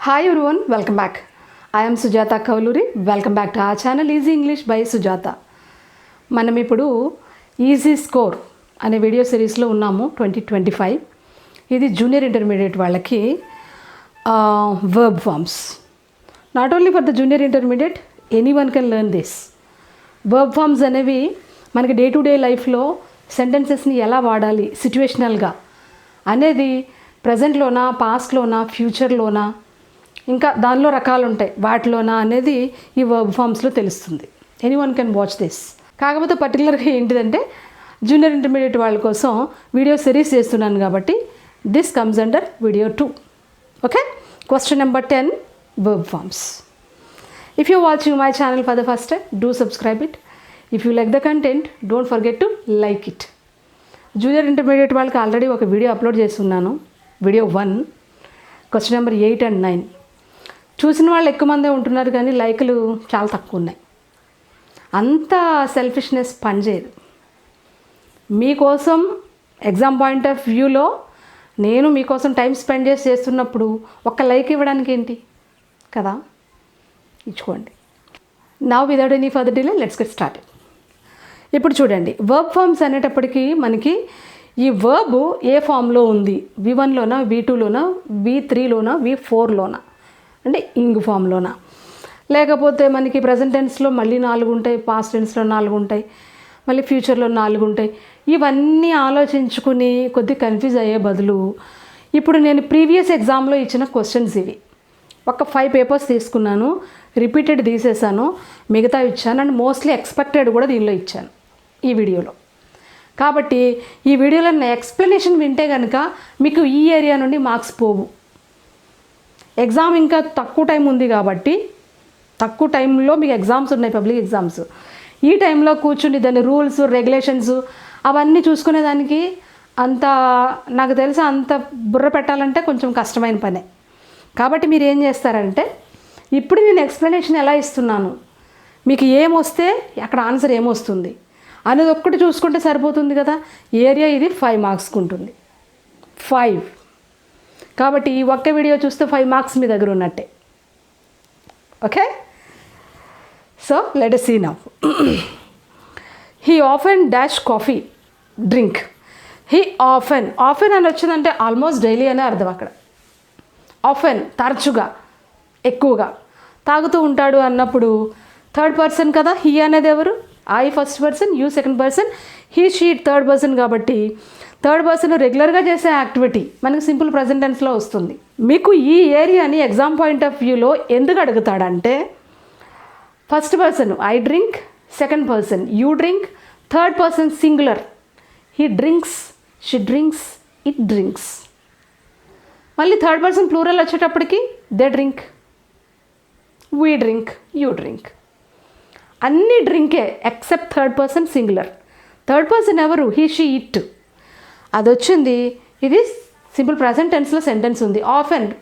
Hi everyone welcome back I'm Sujatha Kauluri welcome back to a channel easy English by Sujatha మనం ఇప్పుడు easy score అనే video సిరీస్లో ఉన్నాము twenty twenty five ఇది junior intermediate వాళ్ళకి verb forms not only for the junior intermediate any one can learn this verb forms అనేవి మనకి day to day లైఫ్లో సెంటెన్సెస్ని ఎలా వాడాలి సిచ్యువేషనల్గా అనేది ప్రజెంట్లోనా పాస్ట్లోనా ఫ్యూచర్లోనా ఇంకా దానిలో రకాలు ఉంటాయి. వాటిలోనా అనేది ఈ వర్బ్ ఫామ్స్లో తెలుస్తుంది. Any one can watch this కాకపోతే పర్టికులర్గా ఏంటిదంటే జూనియర్ ఇంటర్మీడియట్ వాళ్ళ కోసం వీడియో సిరీస్ చేస్తున్నాను కాబట్టి this comes under video two okay question number ten verb forms if you watching my channel for the first time do subscribe it if you like the content don't forget to like it junior intermediate వాళ్ళకి already ఒక video upload చేస్తున్నాను. Video one question number eight and nine చూసిన వాళ్ళు ఎక్కువ మందే ఉంటున్నారు కానీ లైకులు చాలా తక్కువ ఉన్నాయి. అంత సెల్ఫిష్నెస్ పనిచేయదు. మీకోసం ఎగ్జామ్ పాయింట్ ఆఫ్ వ్యూలో నేను మీకోసం టైం స్పెండ్ చేసి చేస్తున్నప్పుడు ఒక్క లైక్ ఇవ్వడానికి ఏంటి? కదా? ఇచ్చుకోండి. నా without any further delay let's get start ఇప్పుడు చూడండి వర్బ్ ఫార్మ్స్ అనేటప్పటికీ మనకి ఈ వర్బ్ ఏ ఫామ్లో ఉంది? వి వన్లోనా వి టూలోనా వి త్రీలోనా వి ఫోర్లోనా అంటే ఇంగ్ ఫామ్లోన? లేకపోతే మనకి ప్రజెంట్ టెన్స్లో మళ్ళీ నాలుగు ఉంటాయి పాస్ట్ టెన్స్లో నాలుగు ఉంటాయి మళ్ళీ ఫ్యూచర్లో నాలుగు ఉంటాయి ఇవన్నీ ఆలోచించుకుని కొద్ది కన్ఫ్యూజ్ అయ్యే బదులు ఇప్పుడు నేను ప్రీవియస్ ఎగ్జామ్లో ఇచ్చిన క్వశ్చన్స్ ఇవి. ఒక ఫైవ్ పేపర్స్ తీసుకున్నాను రిపీటెడ్ తీసేసాను మిగతా ఇచ్చాను అండ్ మోస్ట్లీ ఎక్స్పెక్టెడ్ కూడా దీనిలో ఇచ్చాను ఈ వీడియోలో. కాబట్టి ఈ వీడియోలో నా ఎక్స్ప్లెనేషన్ వింటే కనుక మీకు ఈ ఏరియా నుండి మార్క్స్ పోవు. ఎగ్జామ్ ఇంకా తక్కువ టైం ఉంది కాబట్టి తక్కువ టైంలో మీకు ఎగ్జామ్స్ ఉన్నాయి పబ్లిక్ ఎగ్జామ్స్ ఈ టైంలో కూర్చుని దాని రూల్స్ రెగ్యులేషన్స్ అవన్నీ చూసుకునేదానికి అంత నాకు తెలిసి అంత బుర్ర పెట్టాలంటే కొంచెం కష్టమైన పనే. కాబట్టి మీరు ఏం చేస్తారంటే ఇప్పుడు నేను ఎక్స్ప్లెనేషన్ ఎలా ఇస్తున్నాను? మీకు ఏమొస్తే అక్కడ ఆన్సర్ ఏమొస్తుంది అనేది ఒక్కటి చూసుకుంటే సరిపోతుంది కదా? ఏరియా ఇది ఫైవ్ మార్క్స్కి ఉంటుంది. ఫైవ్ కాబట్టి ఈ ఒక్క వీడియో చూస్తే ఫైవ్ మార్క్స్ మీ దగ్గర ఉన్నట్టే. Okay so let see now he often dash coffee drink he often often అని వచ్చిందంటే ఆల్మోస్ట్ డైలీ అనే అర్థం అక్కడ. ఆఫెన్ తరచుగా ఎక్కువగా. తాగుతూ ఉంటాడు అన్నప్పుడు థర్డ్ పర్సన్ కదా హీ అనేది ఎవరు? I first person you second person he she it third person కాబట్టి థర్డ్ పర్సన్ రెగ్యులర్గా చేసే యాక్టివిటీ మనకు సింపుల్ ప్రజెంట్ టెన్స్లో వస్తుంది. మీకు ఈ ఏరియాని ఎగ్జామ్ పాయింట్ ఆఫ్ వ్యూలో ఎందుకు అడుగుతాడంటే first person I drink second person you drink third person singular. He drinks she drinks it drinks. మళ్ళీ థర్డ్ పర్సన్ ప్లూరల్ వచ్చేటప్పటికి they drink we drink you drink. అన్ని డ్రింకే except third person singular. Third person ఎవరు? He she it. అది వచ్చింది ఇది simple present టెన్స్లో sentence ఉంది. ఆఫ్ అండ్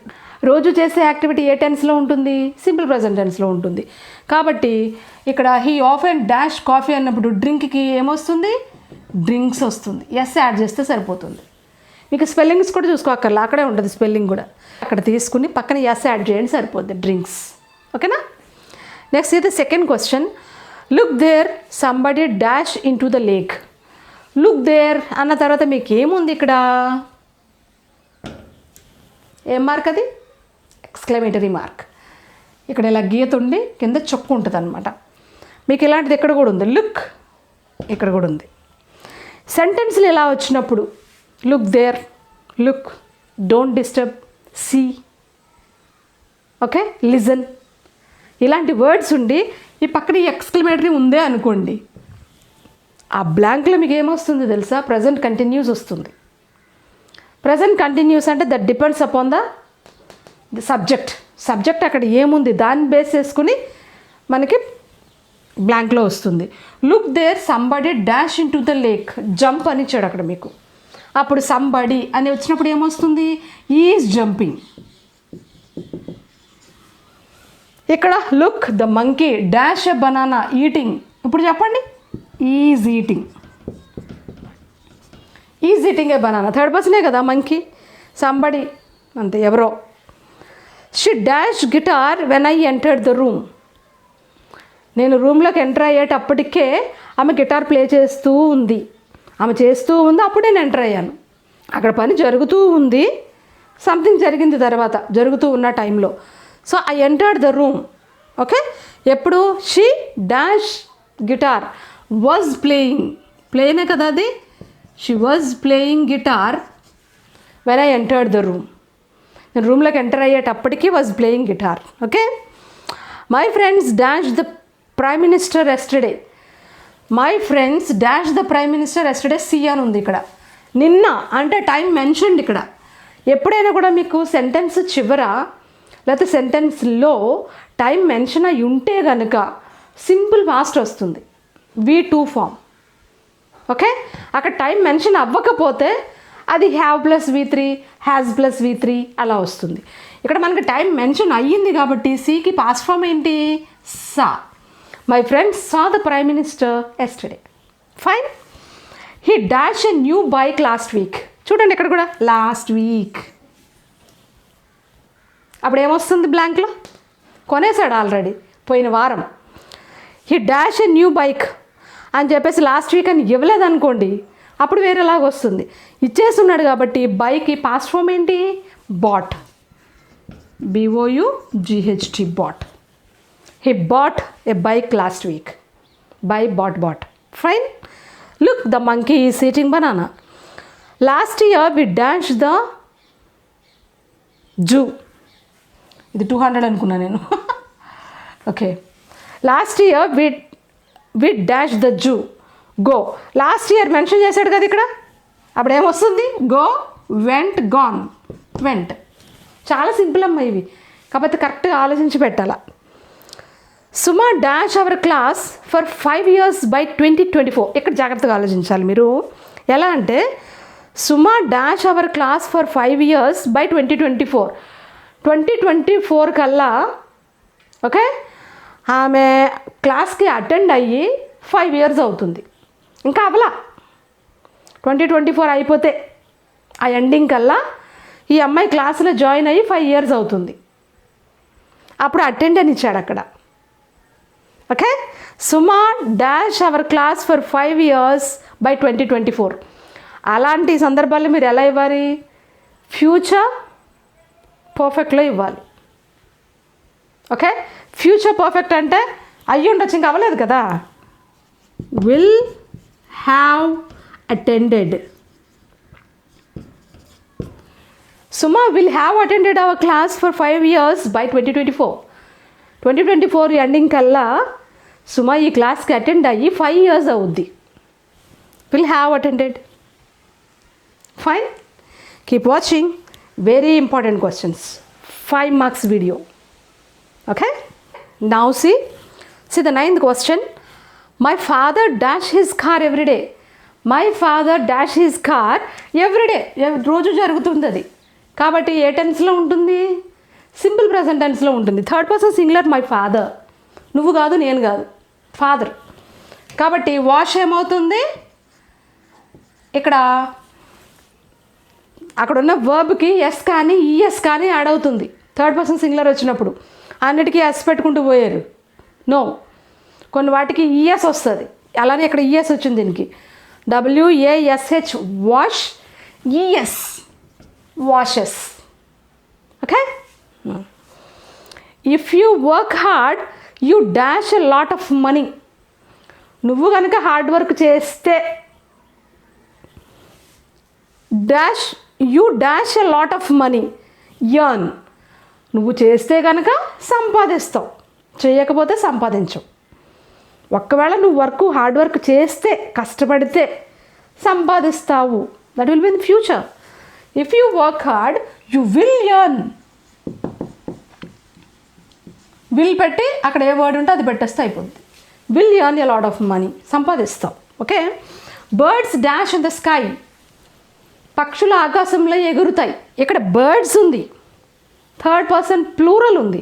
రోజు చేసే యాక్టివిటీ ఏ టెన్స్లో ఉంటుంది? సింపుల్ ప్రజెంట్ టెన్స్లో ఉంటుంది. కాబట్టి ఇక్కడ హీ ఆఫ్ అండ్ డాష్ కాఫీ అన్నప్పుడు డ్రింక్కి ఏమొస్తుంది? డ్రింక్స్ వస్తుంది. ఎస్ యాడ్ చేస్తే సరిపోతుంది. మీకు స్పెల్లింగ్స్ కూడా చూసుకోక్కర్లా అక్కడే ఉంటుంది స్పెల్లింగ్ కూడా. అక్కడ తీసుకుని పక్కన ఎస్ యాడ్ చేయండి సరిపోద్ది డ్రింక్స్. ఓకేనా? నెక్స్ట్ ఇది second question. Look there somebody dash in to the lake. Look there అన్న తర్వాత మీకు ఏముంది ఇక్కడ? ఏం మార్క్ అది? ఎక్స్క్లమేటరీ మార్క్ ఇక్కడ ఇలా గీత ఉండి కింద చొక్కు ఉంటుంది అనమాట మీకు ఇలాంటిది ఇక్కడ కూడా ఉంది. లుక్ ఇక్కడ కూడా ఉంది. సెంటెన్స్లు ఇలా వచ్చినప్పుడు? Look there look don't disturb see okay listen ఇలాంటి వర్డ్స్ ఉండి ఈ పక్కన ఎక్స్క్లమేటరీ ఉందే అనుకోండి. ఆ బ్లాంక్లో మీకు ఏమొస్తుంది తెలుసా? ప్రజెంట్ కంటిన్యూస్ వస్తుంది. ప్రజెంట్ కంటిన్యూస్ అంటే that depends upon the subject subject అక్కడ ఏముంది? దాన్ని బేస్ చేసుకుని మనకి బ్లాంక్లో వస్తుంది. Look there somebody dash in to the lake jump అని ఇచ్చాడు అక్కడ మీకు. అప్పుడు సంబడి అని వచ్చినప్పుడు ఏమొస్తుంది? ఈజ్ జంపింగ్ ఇక్కడ look the monkey dash a banana eating ఇప్పుడు చెప్పండి. Is eating is eating a banana third పర్సనే కదా మంకీ సంబడి అంతే ఎవరో. She dash guitar when I entered the room నేను రూమ్లోకి ఎంటర్ అయ్యేటప్పటికే ఆమె గిటార్ ప్లే చేస్తూ ఉంది. ఆమె చేస్తూ ఉంది అప్పుడు నేను ఎంటర్ అయ్యాను. అక్కడ పని జరుగుతూ ఉంది. సంథింగ్ జరిగింది తర్వాత జరుగుతూ ఉన్న టైంలో. So I entered the room okay ఎప్పుడు? She dash guitar was playing ప్లేనే కదా అది she was playing guitar when I entered the room నేను రూమ్లోకి ఎంటర్ అయ్యేటప్పటికి was playing guitar okay my friends dash the prime minister yesterday my friends dash the prime minister yesterday see అని ఉంది ఇక్కడ. నిన్న అంటే టైం మెన్షన్డ్ ఇక్కడ. ఎప్పుడైనా కూడా మీకు సెంటెన్స్ చివర లేకపోతే సెంటెన్స్లో టైం మెన్షన్ అయి ఉంటే కనుక సింపుల్ ఫాస్ట్ వస్తుంది. V two form. ఓకే? అక్కడ టైం మెన్షన్ అవ్వకపోతే అది have plus V three has plus V three అలా వస్తుంది. ఇక్కడ మనకి టైం మెన్షన్ అయ్యింది కాబట్టి సికి పాస్ ఫామ్ ఏంటి? Saw. My friends saw the prime minister yesterday fine he dash a new bike last week చూడండి ఇక్కడ కూడా. లాస్ట్ వీక్ అప్పుడు ఏమొస్తుంది బ్లాంక్లో కొనేసాడు ఆల్రెడీ పోయిన వారం. He dash a new bike అని చెప్పేసి లాస్ట్ వీక్ అని ఇవ్వలేదనుకోండి అప్పుడు వేరేలాగా వస్తుంది. ఇచ్చేస్తున్నాడు కాబట్టి బైక్ పాస్ట్ ఫామ్ ఏంటి? Bought B O U G H T bought he bought a bike last week buy bought bought fine look the monkey ఈ seating banana last year we dash the zoo ఇది two hundred అనుకున్నా నేను. Okay last year we with dash the zoo. Go. Last year mention చేశాడు కదా ఇక్కడ? అప్పుడు ఏమొస్తుంది? Go went gone. Vent. చాలా సింపుల్ అమ్మా ఇవి. కాకపోతే కరెక్ట్గా ఆలోచించి పెట్టాలా. Suma dash our class for five years by twenty twenty four. ఇక్కడ జాగ్రత్తగా ఆలోచించాలి మీరు. ఎలా అంటే Suma dash our class for five years by twenty twenty four. Twenty twenty four కల్లా ఓకే? ఆమె క్లాస్కి అటెండ్ అయ్యి ఫైవ్ ఇయర్స్ అవుతుంది. ఇంకా అవలా. ట్వంటీ ట్వంటీ ఫోర్ అయిపోతే ఆ ఎండింగ్ కల్లా ఈ అమ్మాయి క్లాసులో జాయిన్ అయ్యి ఫైవ్ ఇయర్స్ అవుతుంది. అప్పుడు అటెండ్ అని ఇచ్చాడు అక్కడ. Okay? Suma dash our class for five years by twenty twenty four. అలాంటి సందర్భాల్లో మీరు ఎలా ఇవ్వాలి? ఫ్యూచర్ పర్ఫెక్ట్లో ఇవ్వాలి. ఓకే? ఫ్యూచర్ పర్ఫెక్ట్ అంటే అయ్యి ఉండొచ్చు ఇంకా అవ్వలేదు కదా. Will have attended Suma will have attended our class for five years by twenty twenty four twenty twenty four ending కల్లా సుమా ఈ క్లాస్కి అటెండ్ అయ్యి ఫైవ్ ఇయర్స్ అవుద్ది. Will have attended fine keep watching very important questions five marks video okay? Now see see the ninth question. My father dash his car every day. My father dash his car every day రోజు జరుగుతుంది అది. కాబట్టి ఏ టెన్స్లో ఉంటుంది? Simple present టెన్స్లో ఉంటుంది. Third person singular my father నువ్వు కాదు నేను కాదు. ఫాదర్ కాబట్టి వాష్ ఏమవుతుంది? ఇక్కడ అక్కడ ఉన్న వర్బ్కి ఎస్ కానీ ఈఎస్ కానీ యాడ్ అవుతుంది. థర్డ్ పర్సన్ సింగులర్ వచ్చినప్పుడు. అన్నిటికీ ఎస్ పెట్టుకుంటూ పోయారు. నో కొన్ని వాటికి ఈఎస్ వస్తుంది. అలానే ఇక్కడ ఈఎస్ వచ్చింది దీనికి. W A S H wash ES washes okay if you work hard you dash a lot of money నువ్వు కనుక హార్డ్ వర్క్ చేస్తే dash you dash a lot of money earn నువ్వు చేస్తే కనుక సంపాదిస్తావు. చేయకపోతే సంపాదించవు ఒకవేళ నువ్వు వర్క్ హార్డ్ వర్క్ చేస్తే కష్టపడితే సంపాదిస్తావు. That will be in future if you work hard you will earn will పెట్టి అక్కడ ఏ వర్డ్ ఉంటే అది పెట్టేస్తే అయిపోతుంది will earn a lot of money సంపాదిస్తాం okay birds dash in the sky పక్షులు ఆకాశంలో ఎగురుతాయి. ఇక్కడ బర్డ్స్ ఉంది. థర్డ్ పర్సన్ ప్లూరల్ ఉంది.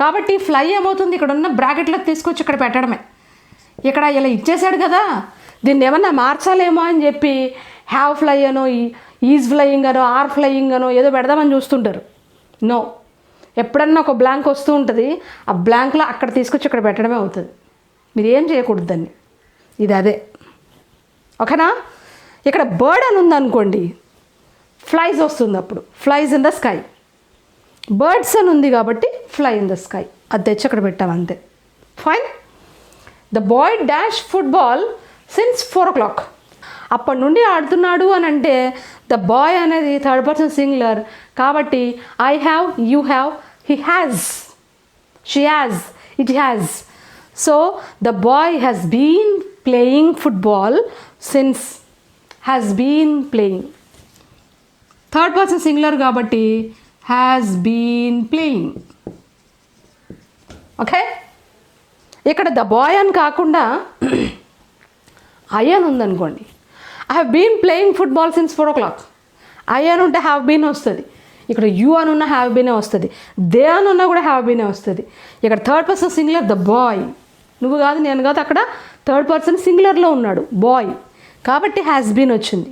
కాబట్టి ఫ్లై ఏమవుతుంది? ఇక్కడ ఉన్న బ్రాకెట్లకు తీసుకొచ్చి ఇక్కడ పెట్టడమే. ఇక్కడ ఇలా ఇచ్చేశాడు కదా. దీన్ని ఏమన్నా మార్చాలేమో అని చెప్పి హ్యావ్ ఫ్లై అనో ఈజ్ ఫ్లయింగ్ అనో ఆర్ ఫ్లయింగ్ అనో ఏదో పెడదామని చూస్తుంటారు. నో ఎప్పుడన్నా ఒక బ్లాంక్ వస్తూ ఉంటుంది. ఆ బ్లాంక్లో అక్కడ తీసుకొచ్చి ఇక్కడ పెట్టడమే అవుతుంది. మీరు ఏం చేయకూడదు దాన్ని. ఇది అదే. ఓకేనా? ఇక్కడ బర్డ్ అని ఉందనుకోండి. ఫ్లైస్ వస్తుంది అప్పుడు. Flies in the sky birds అని ఉంది కాబట్టి ఫ్లై ఇన్ ద స్కై అది తెచ్చి అక్కడ పెట్టాం అంతే. Fine the boy dash football since four o'clock అప్పటి నుండి ఆడుతున్నాడు అని అంటే ద బాయ్ అనేది థర్డ్ పర్సన్ సింగులర్ కాబట్టి I have you have he has she has it has so the boy has been playing football since has been playing third person singular కాబట్టి has been playing okay ఇక్కడ the boy అని కాకుండా I అని ఉందనుకోండి. I have been playing football since four oh clock I అని ఉంటే have been వస్తుంది? ఇక్కడ యూ అని ఉన్న హ్యావ్ బీనే వస్తుంది? దే అని ఉన్నా కూడా హ్యావ్ బీనే వస్తుంది? ఇక్కడ third person singular the boy నువ్వు కాదు నేను కాదు అక్కడ థర్డ్ పర్సన్ సింగులర్లో ఉన్నాడు బాయ్ కాబట్టి హ్యాస్ బీన్ వచ్చింది.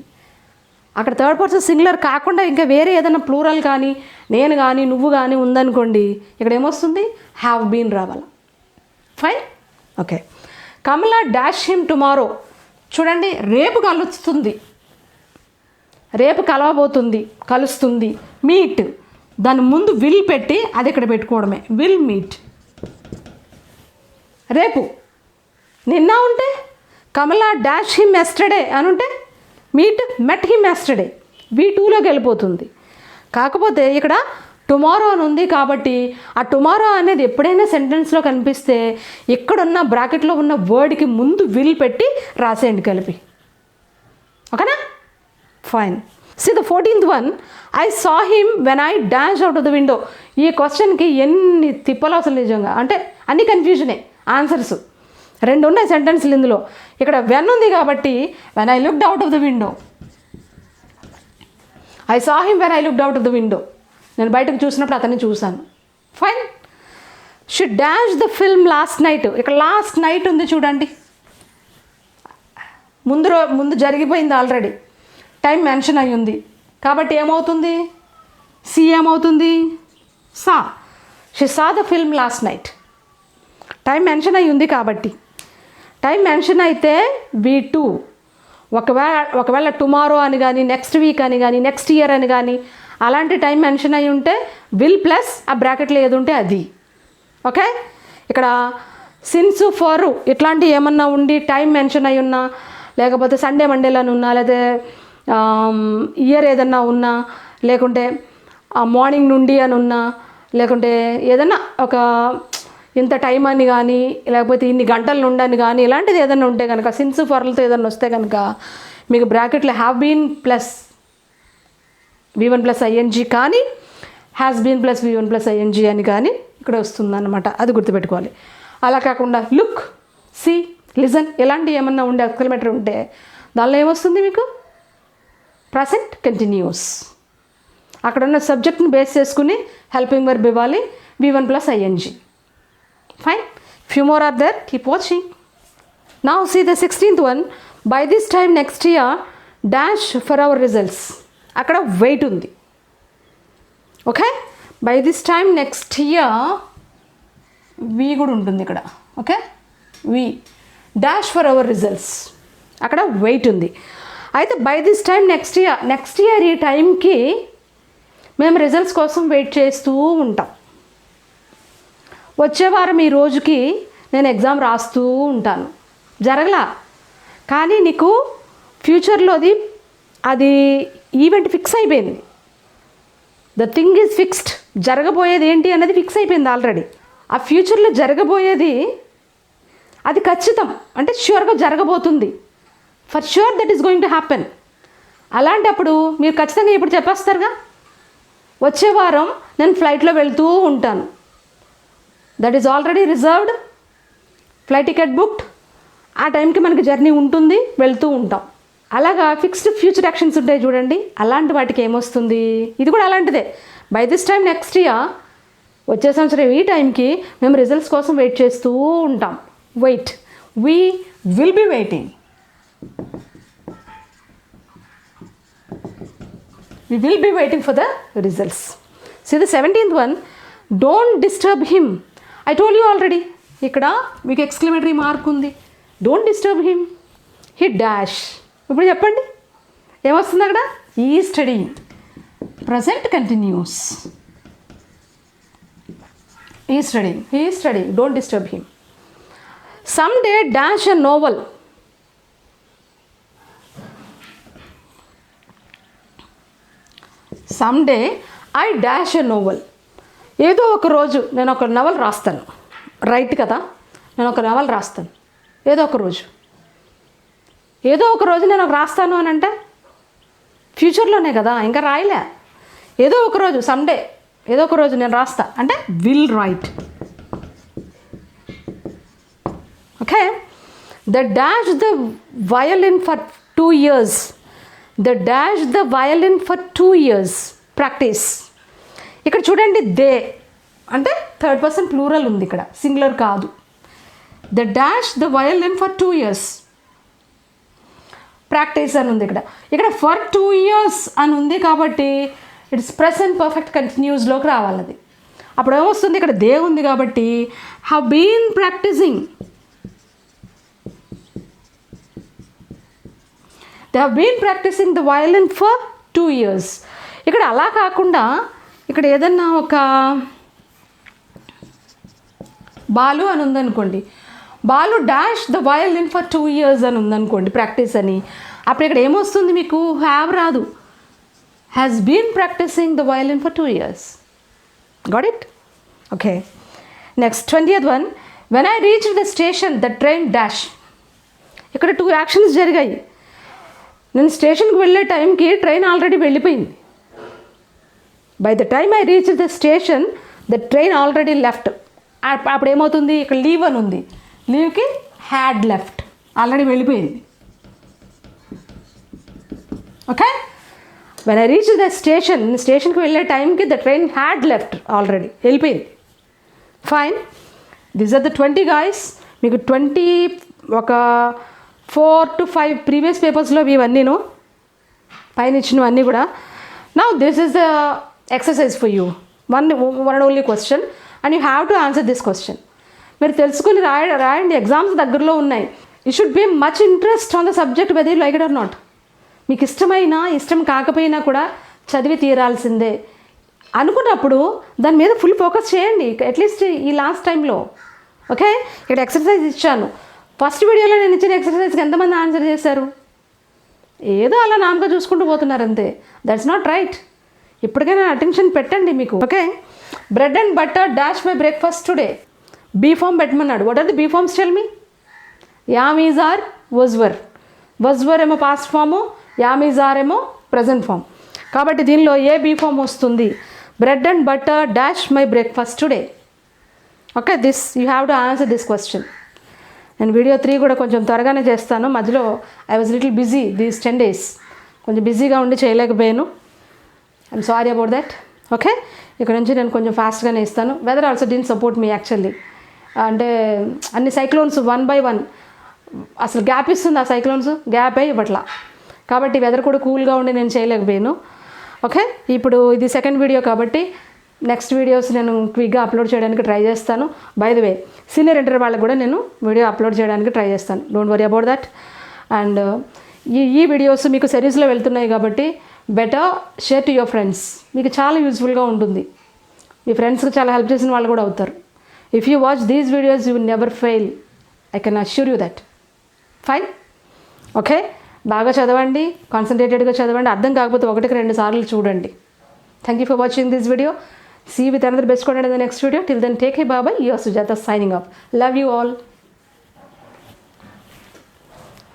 అక్కడ థర్డ్ పర్సన్ సింగులర్ కాకుండా ఇంకా వేరే ఏదైనా ప్లూరల్ కానీ నేను కానీ నువ్వు కానీ ఉందనుకోండి ఇక్కడ ఏమొస్తుంది? హ్యావ్ బీన్ రావాల. Fine okay Kamala dash him tomorrow చూడండి రేపు కలుస్తుంది. రేపు కలవబోతుంది కలుస్తుంది. మీట్ దాని ముందు విల్ పెట్టి అది ఇక్కడ పెట్టుకోవడమే. విల్ మీట్ రేపు. నిన్న ఉంటే కమల డాష్ హిమ్ ఎస్టర్డే అని ఉంటే meet met him yesterday V టూలోకి వెళ్ళిపోతుంది. కాకపోతే ఇక్కడ టుమారో అని ఉంది కాబట్టి ఆ టుమారో అనేది ఎప్పుడైనా సెంటెన్స్లో కనిపిస్తే ఇక్కడున్న బ్రాకెట్లో ఉన్న వర్డ్కి ముందు విల్ పెట్టి రాసేయండి కలిపి. ఓకేనా? Fine see the fourteenth one I saw him when I dance out of the window ఈ క్వశ్చన్కి ఎన్ని తిప్పలు అసలు నిజంగా? అంటే అన్ని కన్ఫ్యూజనే ఆన్సర్స్ రెండు ఉన్నాయి సెంటెన్స్లు ఇందులో. ఇక్కడ వెన్ ఉంది కాబట్టి when I looked out of the window I saw him when I looked out of the window నేను బయటకు చూసినప్పుడు అతన్ని చూశాను. Fine she dash the film last night ఇక్కడ లాస్ట్ నైట్ ఉంది చూడండి. ముందు రో ముందు జరిగిపోయింది ఆల్రెడీ టైం మెన్షన్ అయి ఉంది. కాబట్టి ఏమవుతుంది? సి ఏమవుతుంది? Saw she saw the film last night time mention అయి ఉంది కాబట్టి. టైం మెన్షన్ అయితే బీ టూ. ఒకవేళ ఒకవేళ టుమారో అని కానీ నెక్స్ట్ వీక్ అని కానీ నెక్స్ట్ ఇయర్ అని కానీ అలాంటి టైం మెన్షన్ అయి ఉంటే విల్ ప్లస్ ఆ బ్రాకెట్లో ఏది ఉంటే అది. ఓకే? ఇక్కడ సిన్స్ ఫర్ ఇట్లాంటి ఏమన్నా ఉండి టైం మెన్షన్ అయి ఉన్నా లేకపోతే సండే మండేలో ఉన్నా లేదా ఇయర్ ఏదన్నా ఉన్నా లేకుంటే మార్నింగ్ నుండి అని ఉన్నా లేకుంటే ఏదన్నా ఒక ఇంత టైం అని కానీ లేకపోతే ఇన్ని గంటలు ఉండని కానీ ఇలాంటిది ఏదైనా ఉంటే కనుక సిన్స్ ఫర్లతో ఏదైనా వస్తే కనుక మీకు బ్రాకెట్లో have been plus V one plus I N G కానీ has been plus V one plus I N G అని కానీ ఇక్కడ వస్తుందన్నమాట. అది గుర్తుపెట్టుకోవాలి. అలా కాకుండా లుక్ సి లిజన్ ఇలాంటి ఏమన్నా ఉండే ఎక్స్కలమేటర్ ఉంటే దానిలో ఏమొస్తుంది మీకు? ప్రజెంట్ కంటిన్యూస్ అక్కడ ఉన్న సబ్జెక్ట్ని బేస్ చేసుకుని హెల్పింగ్ వర్బ్ ఇవ్వాలి. V one plus I N G fine few more are there keep watching నా see the sixteenth one by this time next year dash for our results అక్కడ wait ఉంది. Okay by this time next year V కూడా ఉంటుంది ఇక్కడ. Okay we dash for our results అక్కడ wait ఉంది. అయితే by this time next year next year ఈ టైంకి మేము రిజల్ట్స్ కోసం వెయిట్ చేస్తూ ఉంటాం. వచ్చే వారం ఈ రోజుకి నేను ఎగ్జామ్ రాస్తూ ఉంటాను. జరగలా. కానీ నీకు ఫ్యూచర్లోది అది ఈవెంట్ ఫిక్స్ అయిపోయింది. The thing is fixed. జరగబోయేది ఏంటి అనేది ఫిక్స్ అయిపోయింది ఆల్రెడీ. ఆ ఫ్యూచర్లో జరగబోయేది అది ఖచ్చితం. అంటే ష్యూర్గా జరగబోతుంది. For sure that is going to happen. అలాంటప్పుడు మీరు ఖచ్చితంగా ఇప్పుడు చెప్పేస్తారుగా? వచ్చే వారం నేను ఫ్లైట్లో వెళ్తూ ఉంటాను. That is already reserved flight ticket booked ఆ టైంకి మనకి జర్నీ ఉంటుంది వెళ్తూ ఉంటాం. అలాగా ఫిక్స్డ్ ఫ్యూచర్ యాక్షన్స్ ఉంటాయి చూడండి. అలాంటి వాటికి ఏమొస్తుంది? ఇది కూడా అలాంటిదే. By this time next year వచ్చే సంవత్సరం ఈ టైంకి మేము రిజల్ట్స్ కోసం వెయిట్ చేస్తూ ఉంటాం. Wait we will be waiting we will be waiting for the results see the seventeenth one don't disturb him I told you already ఇక్కడ మీకు ఎక్స్క్లమేటరీ మార్క్ ఉంది. Don't disturb him he dash ఇప్పుడు చెప్పండి. ఏమొస్తుంది అక్కడ? ఈ స్టడీ ప్రజెంట్ కంటిన్యూస్ ఈ study ఈ study don't disturb him some day dash a novel some day I dash a novel ఏదో ఒక రోజు నేను ఒక నవల్ రాస్తాను. రైట్ కదా? నేను ఒక నవల్ రాస్తాను. ఏదో ఒక రోజు. ఏదో ఒక రోజు నేను ఒక రాస్తాను అని అంటే ఫ్యూచర్లోనే కదా? ఇంకా రాయలే. ఏదో ఒక రోజు సమ్డే ఏదో ఒక రోజు నేను రాస్తా. అంటే will write okay? The dash the violin for two years the dash the violin for two years practice ఇక్కడ చూడండి దే. అంటే థర్డ్ పర్సన్ ప్లూరల్ ఉంది ఇక్కడ. సింగులర్ కాదు. The dash the violin for two years practice అని ఉంది ఇక్కడ. ఇక్కడ ఫర్ టూ ఇయర్స్ అని ఉంది కాబట్టి ఇట్స్ ప్రెసెంట్ పర్ఫెక్ట్ కంటిన్యూస్లోకి రావాలి అది అప్పుడు ఏమొస్తుంది? ఇక్కడ దే ఉంది కాబట్టి have been practising they have been practising the violin for two years ఇక్కడ అలా కాకుండా ఇక్కడ ఏదన్నా ఒక బాలు అని ఉందనుకోండి. Balu dash the violin for two years అని ఉందనుకోండి ప్రాక్టీస్ అని. అప్పుడు ఇక్కడ ఏమొస్తుంది మీకు? హ్యావ్ రాదు. Has been practising the violin for two years got it okay next twenty one when I reach the station the train dash ఇక్కడ two actions జరిగాయి. నేను స్టేషన్కి వెళ్ళే టైంకి ట్రైన్ ఆల్రెడీ వెళ్ళిపోయింది. By the time I reach the station the train already left అప్పుడు ఏమవుతుంది? ఇక్కడ లీవ్ అని ఉంది. లీవ్కి హ్యాడ్ లెఫ్ట్ ఆల్రెడీ వెళ్ళిపోయింది. Okay when I reach the station స్టేషన్కి వెళ్ళే టైంకి the train had left already వెళ్ళిపోయింది. Fine this are the twenty guys మీకు ట్వంటీ ఒక ఫోర్ టు ఫైవ్ ప్రీవియస్ పేపర్స్లో ఇవన్నీను. పైన ఇచ్చినవన్నీ కూడా. Now this is the exercise for you. One one and only question and you have to answer this question మీరు తెలుసుకుని రాయ రాయండి. ఎగ్జామ్స్ దగ్గరలో ఉన్నాయి. You should be much interest on the subject whether like it or not మీకు ఇష్టమైనా ఇష్టం కాకపోయినా కూడా చదివి తీరాల్సిందే. అనుకున్నప్పుడు దాని మీద ఫుల్ ఫోకస్ చేయండి. అట్లీస్ట్ ఈ లాస్ట్ టైంలో ఓకే ఇక్కడ ఎక్సర్సైజ్ ఇచ్చాను. ఫస్ట్ వీడియోలో నేను ఇచ్చిన ఎక్సర్సైజ్కి ఎంతమంది ఆన్సర్ చేశారు? ఏదో అలా నామగా చూసుకుంటూ పోతున్నారు అంతే. దట్స్ నాట్ రైట్ ఇప్పటికైనా అటెన్షన్ పెట్టండి మీకు okay? Bread and butter dash my breakfast today be form పెట్టమన్నాడు. What are the be forms tell me am is are was were was were ఏమో past form am is are ఏమో present form కాబట్టి దీనిలో ఏ be form వస్తుంది? Bread and butter dash my breakfast today okay this you have to answer this question నేను video three కూడా కొంచెం త్వరగానే చేస్తాను. మధ్యలో I was little busy these ten days కొంచెం బిజీగా ఉండి చేయలేకపోయాను. I'm sorry about that okay ఇక్కడ నుంచి నేను కొంచెం ఫాస్ట్గానే ఇస్తాను. Weather also didn't support me actually అంటే అన్ని సైక్లోన్స్ వన్ బై వన్ అసలు గ్యాప్ ఇస్తుంది ఆ సైక్లోన్స్ గ్యాప్ అయ్యి ఇవ్వట్లా. కాబట్టి వెదర్ కూడా కూల్గా ఉండి నేను చేయలేకపోయాను. ఓకే ఇప్పుడు ఇది సెకండ్ వీడియో కాబట్టి నెక్స్ట్ వీడియోస్ నేను క్విక్గా అప్లోడ్ చేయడానికి ట్రై చేస్తాను. By the way senior inter వాళ్ళకి కూడా నేను వీడియో అప్లోడ్ చేయడానికి ట్రై చేస్తాను. Don't worry about that and ఈ ఈ వీడియోస్ మీకు సిరీస్లో వెళ్తున్నాయి కాబట్టి better share to your friends. మీకు చాలా యూజ్ఫుల్గా ఉంటుంది. మీ ఫ్రెండ్స్కి చాలా హెల్ప్ చేసిన వాళ్ళు కూడా అవుతారు. If you watch these videos you never fail I can assure you that fine okay బాగా చదవండి. కాన్సన్ట్రేటెడ్గా చదవండి. అర్థం కాకపోతే ఒకటికి రెండు సార్లు చూడండి. Thank you for watching this video see with another best కొండ the next video till then take a bye bye your Sujatha signing off love you all